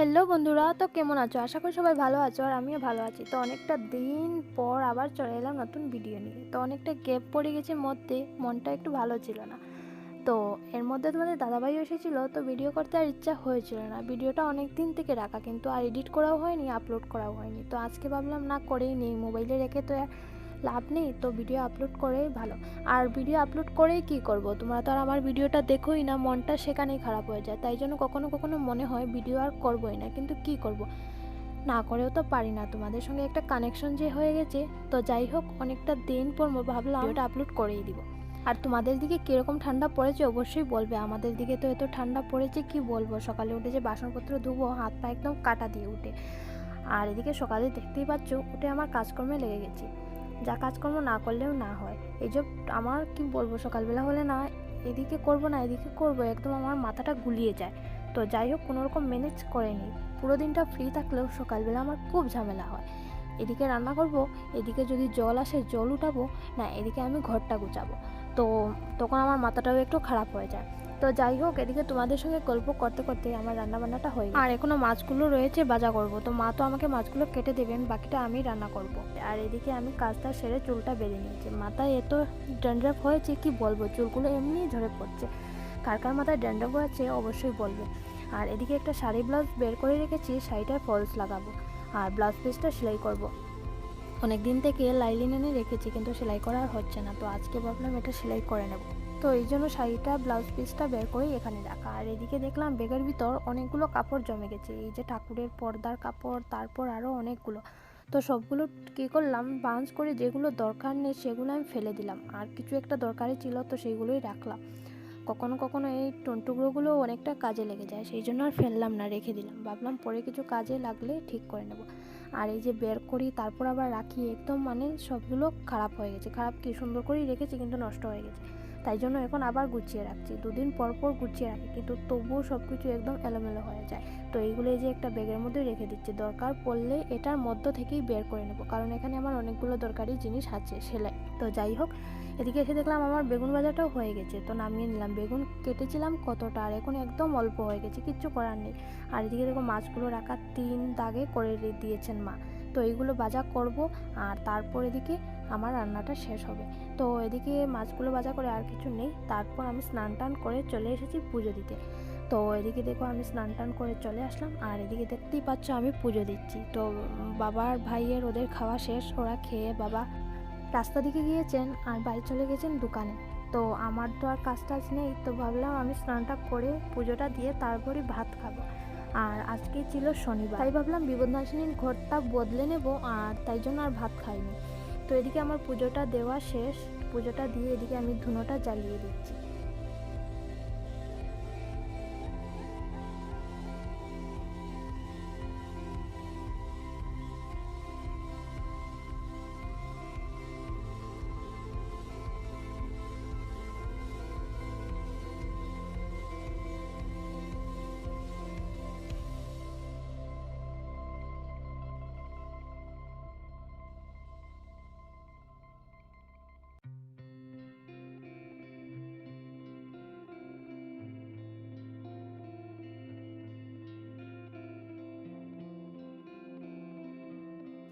Hello বন্ধুরা, তো কেমন আছো? আশা করি সবাই ভালো আছো আর আমিও ভালো আছি। তো অনেকটা দিন পর আবার চলে এলাম নতুন ভিডিও নিয়ে। তো অনেকটা গ্যাপ পড়ে গেছে মধ্যে, মনটা একটু ভালো ছিল না। তো এর মধ্যে তোমাদের দাদাভাই এসেছিল, তো ভিডিও করতে আর ইচ্ছা হয়েছিল না। ভিডিওটা অনেক দিন থেকে রাখা, কিন্তু আর এডিট করাও হয়নি আপলোড করাও হয়নি। তো আজকে ভাবলাম না করেই নেই মোবাইলে রেখে তো লাভ নেই তো ভিডিও আপলোড করেই ভালো। আর ভিডিও আপলোড করেই কি করব? তোমরা তো আর আমার ভিডিওটা দেখোই না মনটা সেখানেই খারাপ হয়ে যায়। তাই জন্য কখনো কখনো মনে হয় ভিডিও আর করবোই না কিন্তু কি করব? না করেও তো পারি না। তোমাদের সঙ্গে একটা কানেকশন যে হয়ে গেছে তো যাই হোক অনেকটা দিন পর ভাবলাম ওটা আপলোড করেই দিব। আর তোমাদের দিকে কীরকম ঠান্ডা পড়েছে অবশ্যই বলবে। আমাদের দিকে তো এত ঠান্ডা পড়েছে কি বলব? সকালে উঠে যে বাসনপত্র ধুবো হাত পা একদম কাটা দিয়ে উঠে। আর এদিকে সকালে দেখতেই পাচ্ছ উঠে আমার কাজকর্মে লেগে গেছি। যা কাজকর্ম না করলেও না হয়। এই যে আমার কি বলব, সকালবেলা হলে না এদিকে করব না এদিকে করব, একদম আমার মাথাটা গুলিয়ে যায়। তো যাই হোক, কোনো রকম ম্যানেজ করে নিই পুরো দিনটা ফ্রি থাকলেও সকালবেলা আমার খুব ঝামেলা হয়। এদিকে রান্না করব, এদিকে যদি জল আসে জল উঠাবো, না এদিকে আমি ঘরটা গুছাবো। তো তখন আমার মাথাটাও একটু খারাপ হয়ে যায়। তো যাই হোক এদিকে তোমাদের সঙ্গে গল্প করতে করতে আমার রান্না বান্নাটা হয়ে আর এখনও মাছগুলো রয়েছে বাজা করব। তো মা তো আমাকে মাছগুলো কেটে দেবেন বাকিটা আমি রান্না করব। আর এদিকে আমি কাজটা সেরে চুলটা বেঁধে নিয়েছি। মাথায় এত ড্যান্ড্রাফ হয়েছে কি বলব? চুলগুলো এমনিই ঝরে পড়ছে। কার কার মাথায় ড্যান্ড্রাফ হয়েছে অবশ্যই বলবে। আর এদিকে একটা শাড়ি ব্লাউজ বের করে রেখেছি শাড়িটায় ফলস লাগাবো। আর ব্লাউজ পিসটা সেলাই করব। অনেক দিন থেকে লাইলিন এনে রেখেছি কিন্তু সেলাই করা আর হচ্ছে না। তো আজকে ভাবলাম এটা সেলাই করে নেব। তো এই জন্য শাড়িটা ব্লাউজ পিসটা বের করেই এখানে রাখা। আর এদিকে দেখলাম ব্যাগের ভিতর অনেকগুলো কাপড় জমে গেছে। এই যে ঠাকুরের পর্দার কাপড়, তারপর আরও অনেকগুলো। তো সবগুলো কী করলাম, বাঞ্চ করে যেগুলো দরকার নেই সেগুলো আমি ফেলে দিলাম। আর কিছু একটা দরকারি ছিল তো সেইগুলোই রাখলাম। কখনো কখনো এই টুকরোগুলো অনেকটা কাজে লেগে যায়, সেই জন্য আর ফেললাম না, রেখে দিলাম। ভাবলাম পরে কিছু কাজে লাগলে ঠিক করে নেব। আর এই যে বের করি, তারপর আবার রাখি, একদম মানে সবগুলো খারাপ হয়ে গেছে। খারাপ কি সুন্দর করেই রেখেছি, কিন্তু নষ্ট হয়ে গেছে। তাই জন্য এখন আবার গুছিয়ে রাখছি। দুদিন পর পর গুছিয়ে রাখি, কিন্তু তবুও সব কিছু একদম এলোমেলো হয়ে যায়। তো এইগুলো এই যে একটা ব্যাগের মধ্যে রেখে দিচ্ছি। দরকার পড়লে এটার মধ্য থেকেই বের করে নেব, কারণ এখানে আমার অনেকগুলো দরকারি জিনিস আছে, সেলাই। তো যাই হোক, এদিকে এসে দেখলাম আমার বেগুন ভাজাটাও হয়ে গেছে, তো নামিয়ে নিলাম। বেগুন কেটেছিলাম কতটা, আর এখন একদম অল্প হয়ে গেছে, কিচ্ছু করার নেই। আর এদিকে দেখো মাছগুলো রাখা তিন দাগে করে দিয়েছেন মা। তো এইগুলো ভাজা করব, আর তারপর এদিকে আমার রান্নাটা শেষ হবে। তো এদিকে মাছগুলো ভাজা করে আর কিছু নেই। তারপর আমি স্নান টান করে চলে এসেছি পুজো দিতে। তো এদিকে দেখো আমি স্নান টান করে চলে আসলাম। আর এদিকে দেখতেই পাচ্ছ আমি পুজো দিচ্ছি। তো বাবার ভাইয়ের ওদের খাওয়া শেষ। ওরা খেয়ে বাবা রাস্তা দিকে গিয়েছেন আর ভাই চলে গেছেন দোকানে। তো আমার তো আর কাজ টাজ নেই। তো ভাবলাম আমি স্নানটা করে পুজোটা দিয়ে তারপরে ভাত খাব। আর আজকে ছিল শনিবার। তাই ভাবলাম বিপদনাশিনীর ঘরটা বদলে নেব। আর তাই জন্য আর ভাত খাইনি। তো এদিকে আমার পুজোটা দেওয়া শেষ। পুজোটা দিয়ে এদিকে আমি ধুনোটা জ্বালিয়ে দিচ্ছি।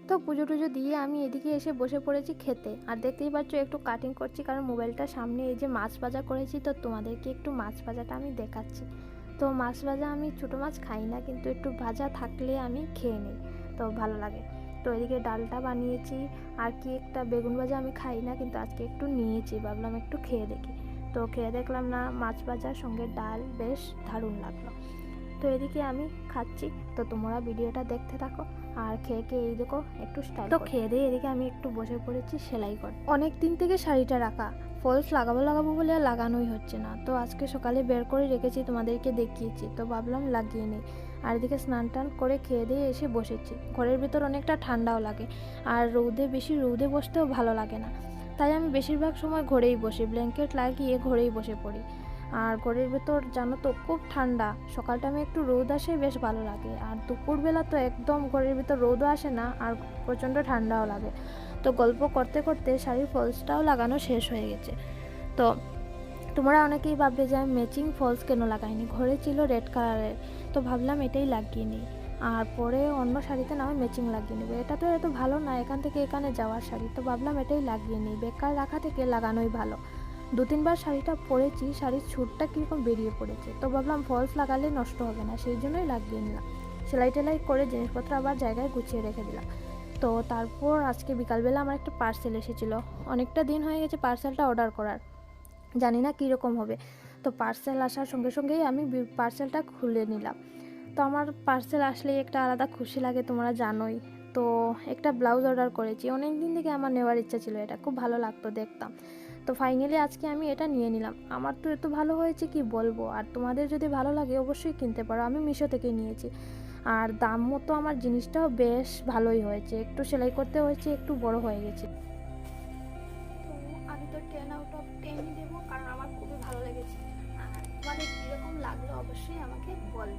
তো পুজো টুজো দিয়ে আমি এদিকে এসে বসে পড়েছি খেতে। আর দেখতেই পাচ্ছ একটু কাটিং করছি, কারণ মোবাইলটা সামনে এই যে মাছ ভাজা করেছি, তো তোমাদেরকে একটু মাছ ভাজাটা আমি দেখাচ্ছি। তো মাছ ভাজা আমি ছোটো মাছ খাই না, কিন্তু একটু ভাজা থাকলে আমি খেয়ে নিই, তো ভালো লাগে। তো এদিকে ডালটা বানিয়েছি, আর কি একটা বেগুন ভাজা আমি খাই না, কিন্তু আজকে একটু নিয়েছি, ভাবলাম একটু খেয়ে দেখি। তো খেয়ে দেখলাম না, মাছ ভাজার সঙ্গে ডাল বেশ দারুণ লাগল। তো এদিকে আমি খাচ্ছি। তো তোমরা ভিডিওটা দেখতে থাকো। আর খেয়ে খেয়ে এই দেখো একটু স্টাইল তো খেয়ে দিয়ে এদিকে আমি একটু বসে পড়েছি সেলাই কর অনেক দিন থেকে শাড়িটা রাখা। ফলস লাগাবো লাগাবো বলে আর লাগানোই হচ্ছে না। তো আজকে সকালে বের করে রেখেছি তোমাদেরকে দেখিয়েছি। তো ভাবলাম লাগিয়ে নিই। আর এদিকে স্নান টান করে খেয়ে দিয়ে এসে বসেছি। ঘরের ভিতর অনেকটা ঠান্ডাও লাগে। আর রৌদে বেশি রৌদে বসতেও ভালো লাগে না। তাই আমি বেশিরভাগ সময় ঘরেই বসি। ব্ল্যাঙ্কেট লাগিয়ে ঘরেই বসে পড়ি। আর ঘরের ভেতর জানো তো খুব ঠান্ডা। সকাল টাইমে একটু রোদ আসে, বেশ ভালো লাগে। আর দুপুরবেলা তো একদম ঘরের ভিতর রোদও আসে না, আর প্রচণ্ড ঠান্ডাও লাগে। তো গল্প করতে করতে শাড়ির ফলসটাও লাগানো শেষ হয়ে গেছে। তো তোমরা অনেকেই ভাববে যে আমি ম্যাচিং ফলস কেন লাগাইনি? ঘরে ছিল রেড কালারের তো ভাবলাম এটাই লাগিয়ে নিই। আর পরে অন্য শাড়িতে না আমি ম্যাচিং লাগিয়ে নেব। এটা তো এত ভালো না, এখান থেকে এখানে যাওয়ার শাড়ি। তো ভাবলাম এটাই লাগিয়ে নিই। বেকার রাখা থেকে লাগানোই ভালো। দু তিনবার শাড়িটা পরেছি, শাড়ির ছুটটা কীরকম বেরিয়ে পড়েছে। তো ভাবলাম ফলস লাগালে নষ্ট হবে না, সেই জন্যই লাগিয়ে নিলাম। সেলাই টেলাই করে জিনিসপত্র আবার জায়গায় গুছিয়ে রেখে দিলাম। তো তারপর আজকে বিকালবেলা আমার একটা পার্সেল এসেছিল। অনেকটা দিন হয়ে গেছে পার্সেলটা অর্ডার করার। জানি না কীরকম হবে। তো পার্সেল আসার সঙ্গে সঙ্গেই আমি পার্সেলটা খুলে নিলাম। তো আমার পার্সেল আসলেই একটা আলাদা খুশি লাগে, তোমরা জানোই। তো একটা ব্লাউজ অর্ডার করেছি। অনেক দিন থেকে আমার নেওয়ার ইচ্ছা ছিল এটা। খুব ভালো লাগতো দেখতাম। তো ফাইনালি আজকে আমি এটা নিয়ে নিলাম। আমার তো এত ভালো হয়েছে কি বলব? আর তোমাদের যদি ভালো লাগে অবশ্যই কিনতে পারো। আমি মিশো থেকে নিয়েছি। আর দাম মতো আমার জিনিসটাও বেশ ভালোই হয়েছে। একটু সেলাই করতে হয়েছে, একটু বড় হয়ে গেছে। আমি তো টেন আউট অফ টেনই দেবো, কারণ আমার খুবই ভালো লেগেছে। আর তোমাদের কীরকম লাগল অবশ্যই আমাকে বলবে